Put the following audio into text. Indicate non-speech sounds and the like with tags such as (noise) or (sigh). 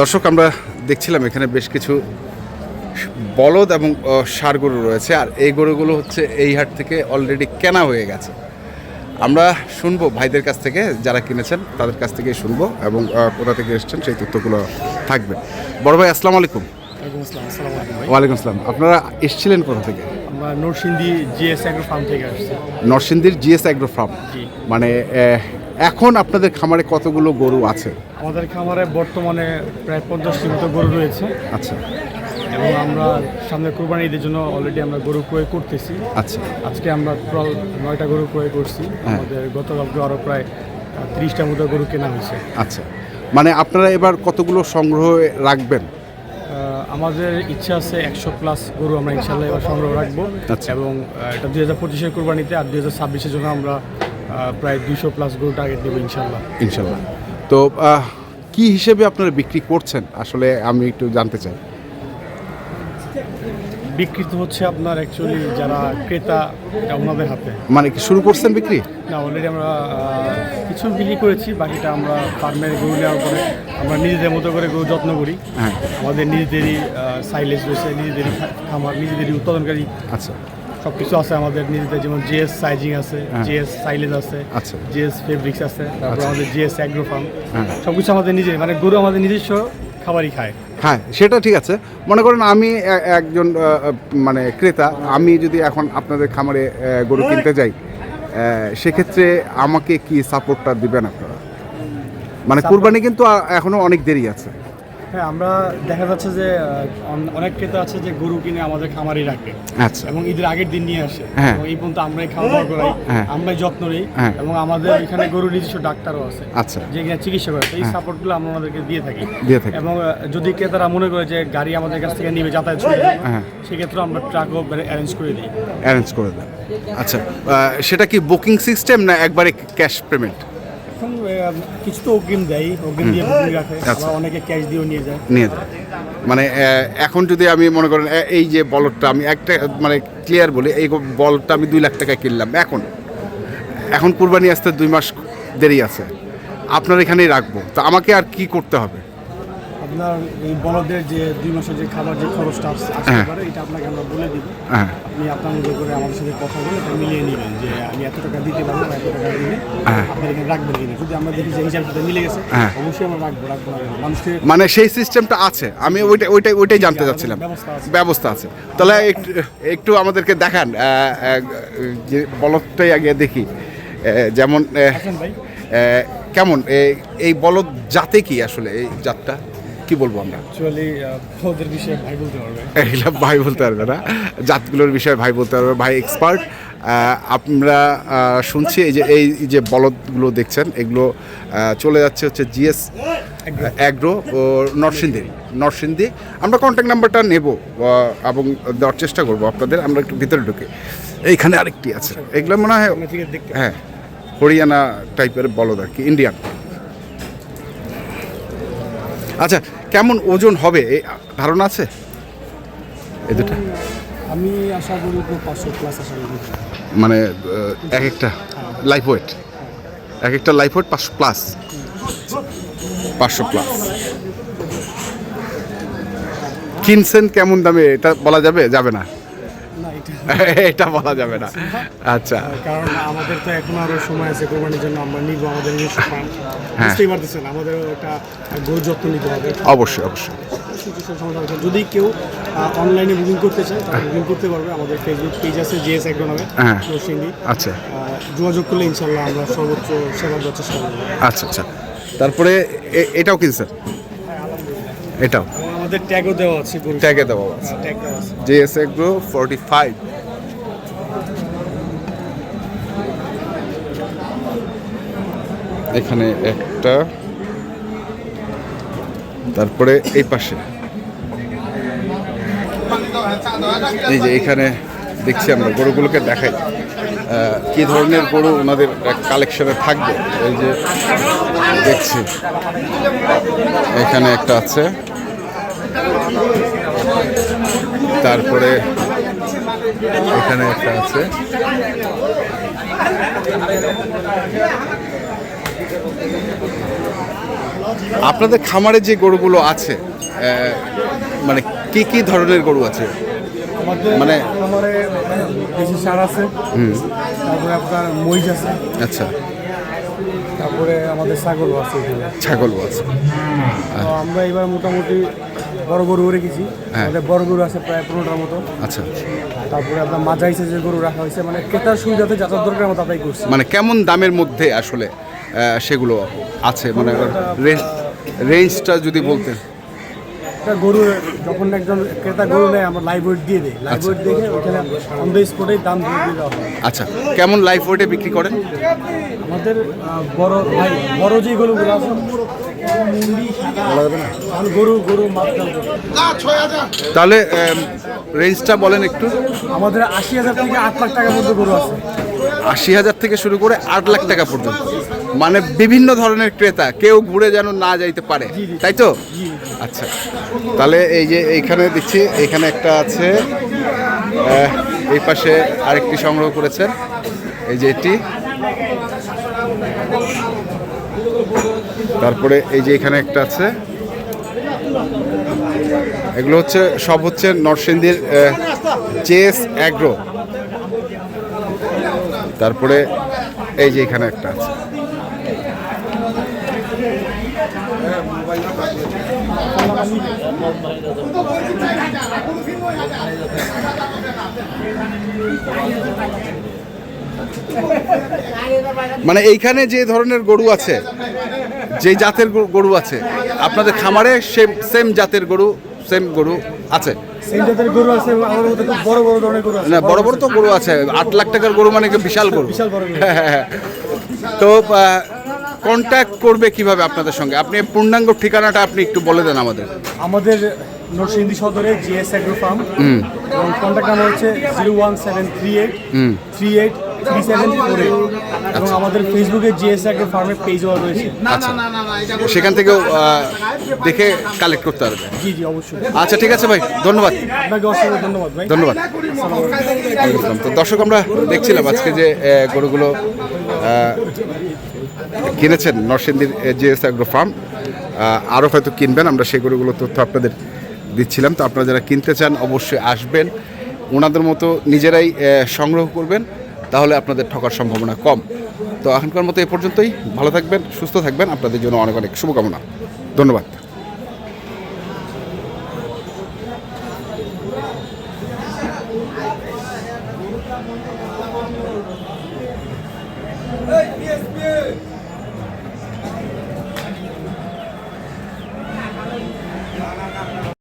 দর্শক আমরা দেখছিলাম এখানে বেশ কিছু বলদ এবং সার গরু রয়েছে। আর এই গরুগুলো হচ্ছে এই হাট থেকে অলরেডি কেনা হয়ে গেছে। আমরা শুনব ভাইদের কাছ থেকে যারা কিনেছেন তাদের কাছ থেকেই শুনব এবং কোথা থেকে এসেছেন সেই তথ্যগুলো থাকবে। বড় ভাই আসসালামু আলাইকুম। ওয়ালাইকুম আসসালাম আপনারা এসেছিলেন কোথা থেকে? আমরা নরসিংদী জিএস অ্যাগ্রো ফার্ম থেকে আসছি। নরসিংদীর জিএস অ্যাগ্রো ফার্ম মানে এখন আপনাদের খামারে কতগুলো গরু আছে? আমাদের খামারে বর্তমানে প্রায় পঞ্চাশটির মতো গরু রয়েছে। আচ্ছা। এবং আমরা সামনে কোরবানি ঈদের জন্য অলরেডি আমরা গরু ক্রয় করতেছি। আচ্ছা। আজকে আমরা নয়টা গরু ক্রয় করছি। আমাদের গতকালকে আরও প্রায় তিরিশটার মতো গরু কেনা হয়েছে। আচ্ছা। মানে আপনারা এবার কতগুলো সংগ্রহ রাখবেন? আমাদের ইচ্ছা আছে একশো প্লাস গরু আমরা ইনশাল্লাহ এবার সংগ্রহ রাখব। আচ্ছা। এবং এটা দুই হাজার পঁচিশের কোরবানিতে আর দুই হাজার ছাব্বিশের জন্য আমরা প্রায় দুইশো প্লাস গরু টার্গেট দেবো ইনশাল্লাহ ইনশাল্লাহ তো কি হিসেবে আপনারা বিক্রি করছেন? আসলে আমি একটু জানতে চাই। বিকৃত হচ্ছে আপনার অ্যাকচুয়ালি যারা ক্রেতা এটা ওনাদের হাতে। মানে কি শুরু করছেন বিক্রি? না অলরেডি আমরা কিছু বিক্রি করেছি বাকিটা আমরা ফার্মের গরু নেওয়ার পরে আমরা নিজেদের মতো করে গরু যত্ন করি। হ্যাঁ। আমাদের নিজেদেরই সাইলেজ রয়েছে নিজেদেরই খামার নিজেদেরই উৎপাদনকারী। আচ্ছা। সব কিছু আছে আমাদের নিজেদের যেমন জিএস সাইজিং আছে হ্যাঁ। জিএস সাইলেজ আছে আচ্ছা। জিএস ফেব্রিক্স আছে তারপর আমাদের জিএস অ্যাগ্রো ফার্ম। সব কিছু আমাদের নিজে মানে গরু আমাদের নিজস্ব খাবারই খায়। হ্যাঁ সেটা ঠিক আছে। মনে করেন আমি একজন মানে ক্রেতা আমি যদি এখন আপনাদের খামারে গরু কিনতে যাই সেক্ষেত্রে আমাকে কি সাপোর্টটা দিবেন আপনারা? মানে কুরবানি কিন্তু এখনও অনেক দেরি আছে। হ্যাঁ আমরা দেখা যাচ্ছে যে অনেক ক্রেতা আছে যে গরু কিনে আমাদের খামারই রাখে আচ্ছা এবং ঈদের আগের দিন নিয়ে আসে হ্যাঁ। এবং এই পর্যন্ত আমরাই খাওয়া দাওয়া করাই হ্যাঁ। আমরাই যত্ন নিই হ্যাঁ। এবং আমাদের এখানে গরুর নিজস্ব ডাক্তারও আছে আচ্ছা যে কিনা চিকিৎসা করে এই সাপোর্টগুলো আমরা ওনাদেরকে দিয়ে থাকি দিয়ে থাকি। এবং যদি ক্রেতারা মনে করে যে গাড়ি আমাদের কাছ থেকে নিবে যাতায়াত করে হ্যাঁ। সেক্ষেত্রে আমরা ট্রাকও অ্যারেঞ্জ করে দিই অ্যারেঞ্জ করে দেন আচ্ছা সেটা কি বুকিং সিস্টেম না একবারে ক্যাশ পেমেন্ট কিছু তো অগ্রিম দেয় অগ্রিম দিয়ে বুকিং রাখে আচ্ছা। আবার অনেকে ক্যাশ দিয়েও নিয়ে যায়। নিয়ে যায়। মানে এখন যদি আমি মনে করেন এই যে বলটা আমি একটা মানে ক্লিয়ার বলি এই বলটা আমি দুই লাখ টাকায় কিনলাম এখন। এখন কুরবানি আসতে দুই মাস দেরি আছে। আপনার এখানেই রাখব। তো আমাকে আর কি করতে হবে? আপনার এই বলদের যে দুই মাসের যে খাবার যে খরচটা আসতে হ্যাঁ। পারে এটা আপনাকে আমরা বলে দিব। হ্যাঁ। আপনি আপনার মতো করে আমাদের সাথে কথা বলে এটা মিলিয়ে নেবেন যে আমি এত টাকা দিতে পারব বা এত টাকা দিলে হ্যাঁ। আপনার এখানে রাখবেন কিনা। যদি আমরা দেখি যে হিসাবটা মিলে গেছে। অবশ্যই আমরা রাখব রাখব না মানুষকে মানে সেই সিস্টেমটা আছে। আমি ওইটা ওইটাই ওইটাই জানতে চাচ্ছিলাম। ব্যবস্থা আছে। তাহলে একটু একটু আমাদেরকে দেখান বলদটাই আগে দেখি। যেমন কেমন? এই- এই বলদ জাতে কি আসলে এই জাতটা? কি বলব আমরা? অ্যাকচুয়ালি ওদের বিষয়ে ভাই বলতে পারবে। এগুলো ভাই বলতে পারবে না। জাতগুলোর বিষয়ে ভাই বলতে পারবে। ভাই এক্সপার্ট আমরা শুনছি এই যে এই যে বলদগুলো দেখছেন এগুলো চলে যাচ্ছে হচ্ছে জিএস অ্যাগ্রো ও নরসিংদী নরসিংদী। আমরা কন্ট্যাক্ট নাম্বারটা নেব এবং দেওয়ার চেষ্টা করব আপনাদের। আমরা একটু ভিতরে ঢুকে। এইখানে আরেকটি আছে। এগুলো মনে হয় হ্যাঁ হরিয়ানা টাইপের বলদ আর কি ইন্ডিয়ান আচ্ছা কেমন ওজন হবে? ধারণা আছে? এ দুটা। আমি আশা করি পাঁচশো প্লাস আশা করি। মানে এক একটা লাইফ ওয়েট এক একটা লাইফ ওয়েট পাঁচশো প্লাস পাঁচশো প্লাস কিনছেন কেমন দামে? এটা বলা যাবে? যাবে না? (laughs) এটা বলা যাবে না। আচ্ছা। কারণ আমাদের তো এখন আরও সময় আছে কোরবানির জন্য আমরা নিব আমাদের নিজস্ব ফার্ম হ্যাঁ। বুঝতেই পারতেছেন আমাদের একটা গরু যত্ন নিতে হবে। অবশ্যই অবশ্যই। যদি কেউ অনলাইনে বুকিং করতে চায় তাহলে বুকিং করতে পারবে। আমাদের ফেসবুক পেজ আছে জিএস একডো নামে হ্যাঁ। নরসিংদী আচ্ছা। যোগাযোগ করলে ইনশাল্লাহ আমরা সর্বোচ্চ সেবা দেওয়ার চেষ্টা করব। আচ্ছা আচ্ছা। তারপরে এটাও এটাও স্যার। এটাও। আমাদের ট্যাগও দেওয়া আছে ট্যাগে দেওয়া আছে। আছে। এগ্রো ফর্টি ফাইভ এখানে একটা, তারপরে এই পাশে। এই যে এখানে দেখছি আমরা গরুগুলোকে দেখাই। কি ধরনের গরু ওনাদের কালেকশনে থাকবে? এই যে দেখছি। এখানে একটা আছে। তারপরে এখানে একটা আছে। আপনাদের খামারে যে গরুগুলো আছে মানে কি কি ধরনের গরু আছে? মানে- আমারে দেশি সার আছে তারপরে আপনার মহিষ আছে আচ্ছা। তারপরে আমাদের ছাগলও আছে ছাগলও আছে। আমরা এবার মোটামুটি বড় গরু রেখেছি। হ্যাঁ। আমাদের বড় গরু আছে প্রায় পনেরোটার মতো। আচ্ছা। তারপরে আপনার মাঝাই যে গরু রাখা হয়েছে মানে ক্রেতার সুবিধাতে যাতায়াত দরকার মতো তাই করছি। মানে কেমন দামের মধ্যে আসলে সেগুলো আছে মানে রেঞ্জটা যদি বলতেন। একটা গরু যখন একজন ক্রেতা গরু নেয় আমরা লাইভ ওয়েট দিয়ে দিই। লাইভ ওয়েট দেখে ওখানে অন দ্য স্পটেই দাম দিয়ে দিয়ে দেওয়া হয়। আচ্ছা কেমন লাইফ ওয়েটে বিক্রি করেন? আমাদের বড় ভাই বড় যে গরুগুলো আছে গরু গরু তাহলে রেঞ্জটা বলেন একটু। আমাদের আশি হাজার থেকে আট লাখ টাকা মধ্যে গরু আছে। আশি হাজার থেকে শুরু করে আট লাখ টাকা পর্যন্ত। মানে বিভিন্ন ধরনের ক্রেতা কেউ ঘুরে যেন না যাইতে পারে তাই তো? আচ্ছা তাহলে এই যে এইখানে দেখছি এইখানে একটা আছে এই পাশে আরেকটি সংগ্রহ করেছেন এই যে এটি। তারপরে এই যে এখানে একটা আছে এগুলো হচ্ছে সব হচ্ছে নরসিংদীর জেএস অ্যাগ্রো। তারপরে এই যে এখানে একটা আছে। মানে এইখানে যে ধরনের গরু আছে যে জাতের গরু- আছে আপনাদের খামারে সেম সেম জাতের গরু সেম গরু আছে গরু বড় বড় ধরনের গরু আছে না বড় বড় তো গরু আছে আট লাখ টাকার গরু মানে বিশাল গরু বিশাল বড় গরু। হ্যাঁ, হ্যাঁ, হ্যাঁ। তো কন্ট্যাক্ট করবে কীভাবে আপনাদের সঙ্গে? আপনি পূর্ণাঙ্গ ঠিকানাটা আপনি একটু বলে দেন আমাদের। আমাদের নরসিংদী সদরে জিএস অ্যাগ্রো ফার্ম এবং কন্ট্যাক্ট নাম্বার হচ্ছে zero one seven three eight three eight three seven four eight এবং আমাদের ফেসবুকে জিএস অ্যাগ্রো ফার্মের পেজও রয়েছে। আচ্ছা। সেখান থেকেও দেখে কালেক্ট করতে পারবে। জি জি অবশ্যই। আচ্ছা ঠিক আছে ভাই ধন্যবাদ। আপনাকে অসংখ্য ধন্যবাদ ভাই। ধন্যবাদ। তো দর্শক আমরা দেখছিলাম আজকে যে গরুগুলো কিনেছেন নরসিংদীর জিএস অ্যাগ্রো ফার্ম আরও হয়তো কিনবেন, আমরা সেই তথ্য আপনাদের দিচ্ছিলাম। তো আপনারা যারা কিনতে চান, অবশ্যই আসবেন। ওনাদের মতো নিজেরাই সংগ্রহ করবেন, তাহলে আপনাদের ঠকার সম্ভাবনা কম। তো এখনকার মতো এ পর্যন্তই। ভালো থাকবেন, সুস্থ থাকবেন। আপনাদের জন্য অনেক অনেক শুভকামনা। ধন্যবাদ।